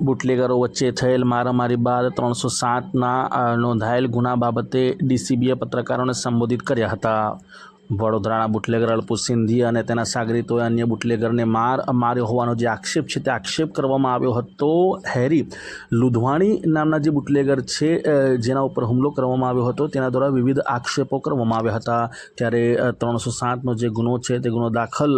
બુટલેગરો વચ્ચે થયેલ મારામારી બાદ ત્રણસો સાતના નોંધાયેલ ગુના બાબતે ડીસીબીએ પત્રકારોને સંબોધિત કર્યા હતા. વડોદરાના બુટલેગર અલ્પુ સિંધી અને તેના સાગરીતોએ અન્ય બુટલેગરને માર માર્યો હોવાનો જે આક્ષેપ છે તે આક્ષેપ કરવામાં આવ્યો હતો. હેરી લુધવાણી નામના જે બુટલેગર છે જેના ઉપર હુમલો કરવામાં આવ્યો હતો, તેના દ્વારા વિવિધ આક્ષેપો કરવામાં આવ્યા હતા. ત્યારે ત્રણસો સાતનો જે ગુનો છે તે ગુનો દાખલ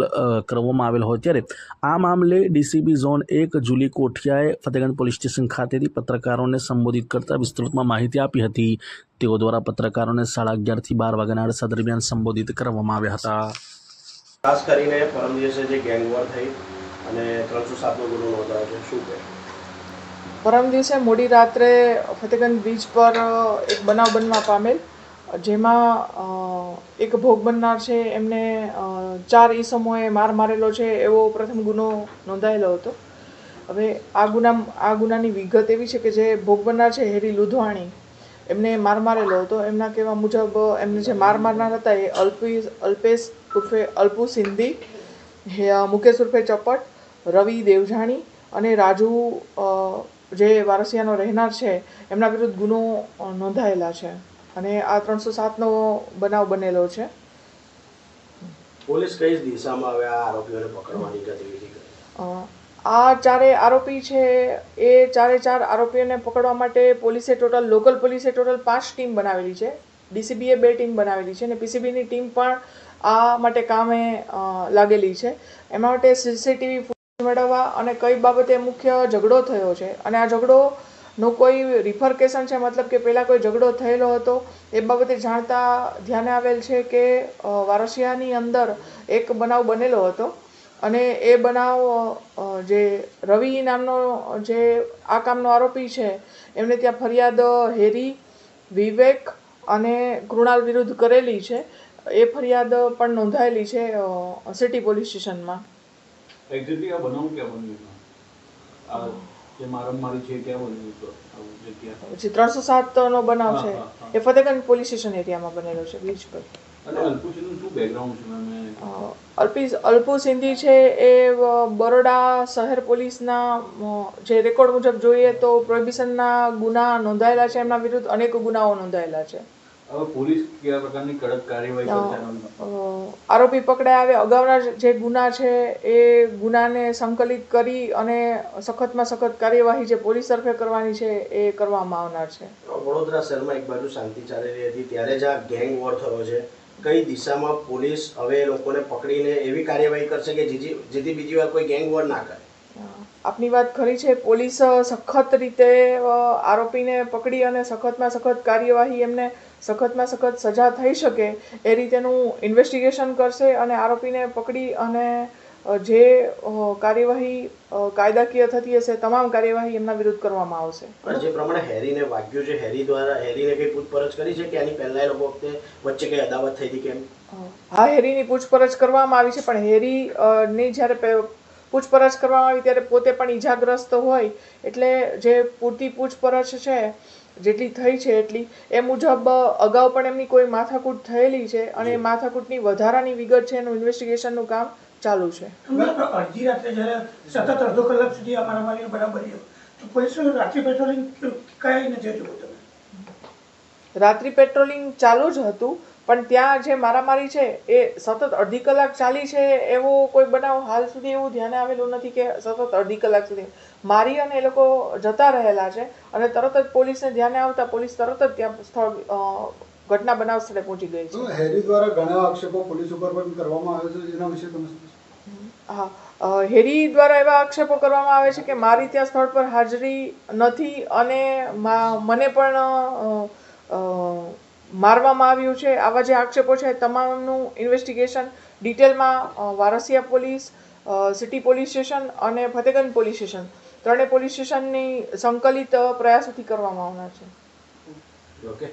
કરવામાં આવેલો હોય. ત્યારે આ મામલે ડીસીબી ઝોન એક જુલી કોઠિયાએ ફતેગંજ પોલીસ સ્ટેશન ખાતેથી પત્રકારોને સંબોધિત કરતા વિસ્તૃતમાં માહિતી આપી હતી. તેઓ દ્વારા પત્રકારોને સાડા અગિયારથી બાર વાગ્યાના અરસા દરમિયાન સંબોધિત કરવામાં આવ્યા હતા. ખાસ કરીને પરમ દિવસે જે ગેંગવોર થઈ અને ત્રણસો સાતનો ગુનો નોંધાયો છે શું કહે? પરમ દિવસે મોડી રાત્રે ફતેગંજ બીચ પર એક બનાવ બનવા પામેલ જેમાં એક ભોગ બનનાર છે એમને ચાર ઈસમોએ માર મારેલો છે એવો પ્રથમ ગુનો નોંધાયેલો હતો. હવે આ ગુના આ ગુનાની વિગત એવી છે કે જે ભોગ બનનાર છે હેરી લુધવાણી. એમને માર મારેલો હતો. એમના કહેવા મુજબ એમને જે માર મારનાર હતા એ અલ્પી અલ્પેશ ઉર્ફે અલ્પુ સિંધી હે- મુકેશ ઉર્ફે ચપટ રવિ દેવજાણી અને રાજુ જે વારસિયાનો રહેનાર છે એમના વિરુદ્ધ ગુનો નોંધાયેલા છે. અને આ ત્રણસો સાતનો બનાવ બનેલો છે. પોલીસ કઈ દિશામાં હવે આ આરોપીઓને પકડવાની ગતિવિધિ કરી? આ ચારે આરોપી છે, એ ચારે ચાર આરોપીઓને પકડવા માટે પોલીસે ટોટલ, લોકલ પોલીસે ટોટલ પાંચ ટીમ બનાવેલી છે. ડીસીબીએ બે ટીમ બનાવેલી છે અને પીસીબીની ટીમ પણ આ માટે કામે લાગેલી છે. એના માટે સીસીટીવી ફૂટેજ મેળવવા અને કઈ બાબતે મુખ્ય ઝઘડો થયો છે. અને આ ઝઘડો નો કોઈ રિફરકેશન છે, મતલબ કે પહેલાં કોઈ ઝઘડો થયેલો હતો, એ બાબતે જાણતા ધ્યાને આવેલ છે કે વારસિયાની અંદર એક બનાવ બનેલો હતો. અને એ બનાવ જે રવિ નામનો જે આ કામનો આરોપી છે એમને ત્યાં ફરિયાદ હેરી વિવેક અને કૃણાલ વિરુદ્ધ કરેલી છે. એ ફરિયાદ પણ નોંધાયેલી છે સિટી પોલીસ સ્ટેશનમાં. એક્ઝેક્ટલી આ બનાવ ક્યાં બન્યું જે મારામારી છે ક્યાં બન્યું પછી ત્રણસો સાતનો બનાવ છે. એ ફતેગંજ પોલીસ સ્ટેશન એરિયામાં બનેલો છે બીચ પર. અને અલ્પુસીનું શું બેકગ્રાઉન્ડ છે? અલ્પી અલ્પુ સિંધી છે એ બરોડા શહેર પોલીસના જે રેકોર્ડ મુજબ જોઈએ તો પ્રોહિબિશનના ગુના નોંધાયેલા છે એમના વિરુદ્ધ અનેક ગુનાઓ નોંધાયેલા છે. પોલીસ પ્રકારની કડક કાર્યવાહી આરોપી પકડાયા આવે અગાઉના જે ગુના છે એ ગુનાને સંકલિત કરી અને સખતમાં સખત કાર્યવાહી જે પોલીસ તરફે કરવાની છે એ કરવામાં આવનાર છે. વડોદરા શહેરમાં એક બાજુ શાંતિ ચાલી રહી હતી ત્યારે જ આ ગેંગ વોર થયો છે. કઈ દિશામાં પોલીસ હવે લોકોને પકડીને એવી કાર્યવાહી કરશે કે જેથી જેથી બીજી વાર કોઈ ગેંગ વોર ના કરે? આપની વાત ખરી છે. પોલીસ સખત રીતે આરોપીને પકડી અને સખતમાં સખત કાર્યવાહી એમને સખતમાં સખત સજા થઈ શકે એ રીતેનું ઇન્વેસ્ટિગેશન કરશે અને આરોપીને પકડી અને જે કાર્યવાહી કાયદાકીય થતી હશે તમામ કાર્યવાહી એમના વિરુદ્ધ કરવામાં આવશે. પણ જે પ્રમાણે હેરીને વાગ્યું છે હેરી દ્વારા હેરીને કઈ પૂછપરછ કરી છે કે આની પહેલા એ લોકો વખતે વચ્ચે કઈ અદાવત થઈ હતી કેમ? હા હેરીની પૂછપરછ કરવામાં આવી છે પણ હેરી ની જ્યારે પૂછપરછ કરવામાં આવી ત્યારે પોતે પણ ઈજાગ્રસ્ત હોય એટલે જે પૂરતી પૂછપરછ છે જેટલી થઈ છે એટલી એ મુજબ અગાઉ પણ એમની કોઈ માથાકૂટ થયેલી છે અને માથાકૂટની વધારાની વિગત છે એનું ઇન્વેસ્ટિગેશનનું કામ ચાલુ છે. અડધી રાત્રે જ્યારે સતત અડધો કલાક સુધી બનાવ તો પોલીસનું રાત્રિ પેટ્રોલિંગ કઈ નથી જોયું તમે? રાત્રિ પેટ્રોલિંગ ચાલુ જ હતું પણ ત્યાં જે મારામારી છે એ સતત અડધી કલાક ચાલી છે એવો કોઈ બનાવ હાલ સુધી એવું ધ્યાને આવેલું નથી કે સતત અડધી કલાક સુધી. મારી અને એ લોકો જતા રહેલા છે અને તરત જ પોલીસને ધ્યાને આવતા પોલીસ તરત જ ત્યાં સ્થળ ઘટના બનાવ સ્થળે પહોંચી ગઈ છે. હેરી દ્વારા ઘણા આક્ષેપો પોલીસ ઉપર પણ કરવામાં આવે છે એના વિશે તમે હા હેરી દ્વારા એવા આક્ષેપો કરવામાં આવે છે કે મારી ત્યાં સ્થળ પર હાજરી નથી અને મને પણ મારવામાં આવ્યું છે. આવા જે આક્ષેપો છે તમામનું ઇન્વેસ્ટિગેશન ડિટેલમાં Varasiya police city police station અને ફતેગંજ પોલીસ સ્ટેશન ત્રણેય પોલીસ સ્ટેશનની સંકલિત પ્રયાસોથી કરવામાં આવનાર છે. ઓકે